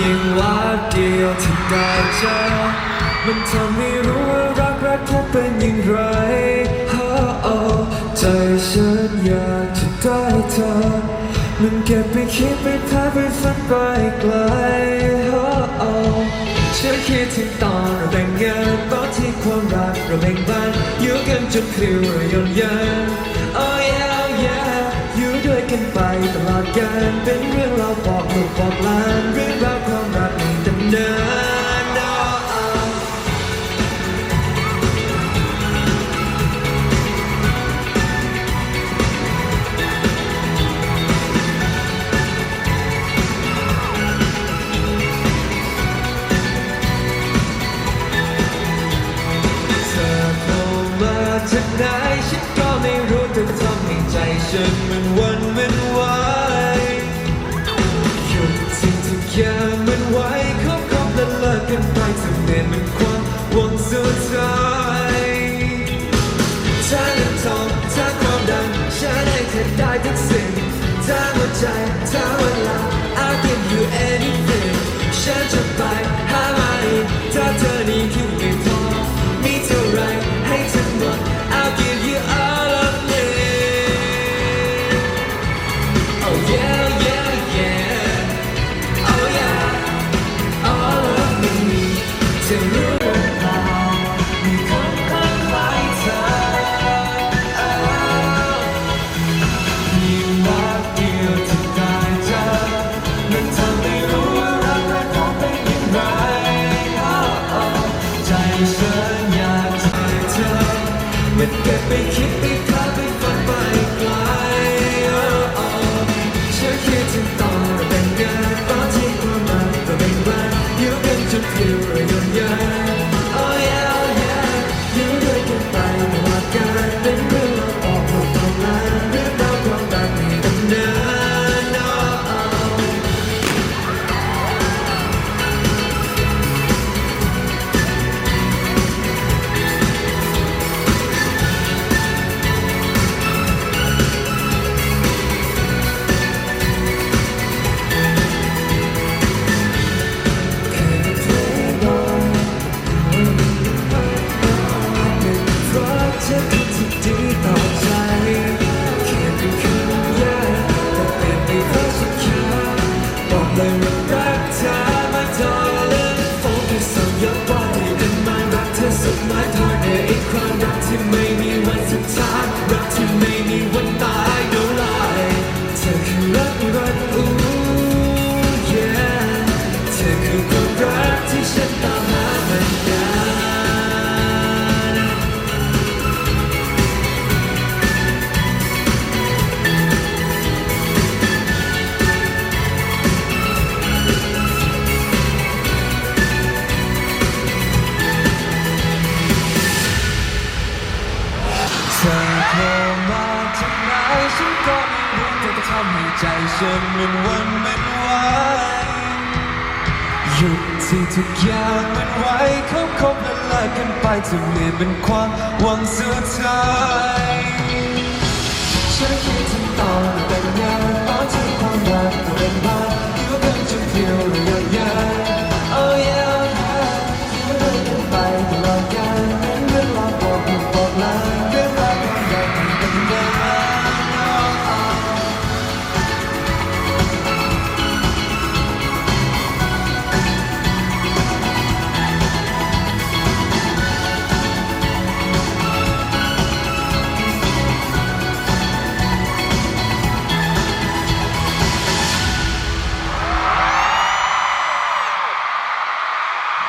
ยงว่าเดียวที่ได้เจอมันทำให้รู้ว่ารักรักเธอเป็นอย่างไรใจฉันอยากจะได้เธอมันเก็บไปคิดไปพาไปฝันไปไกลฉันคิดถึงตอนเราแบ่งงานตอนที่ความรักเราแบ่งบ้านอยู่กันจนคลิวเรายนยัน oh yeah yeah อยู่ด้วยกันไปตลอดกาลเป็นเรื่อง จากไหนฉันก็ไม่รู้แต่ทำให้ใจฉันมันวันมันไหวหยุดสิ่งทุกอย่างมันไว้คบคบและเลิกกันไปถึงเด่นมันความหวังสุดท้าย จะรู้หรือเปล่ามีคนคนคล้ายเธอมีรักเดียวที่ได้เจอมันทำให้รู้ว่ารักรักของเป็นอย่างไร Oh, oh ใจฉันอยากจะให้เธอมันเก็บไปคิดไป รักที่ไม่มีวันสุดท้าย ธอโผล่มาจากไหนฉันก็ไม่รู้แต่ก็ทำให้ใจฉันมันวันมันไหวหยุดที่ทุกอย่างมันไว้เขาคบและเลิกกันไปจะเปลี่ยนเป็นความหวังสุดท้ายฉันคิดถึงตอนแต่งงานตอนที่ความรักเราเป็นบ้าน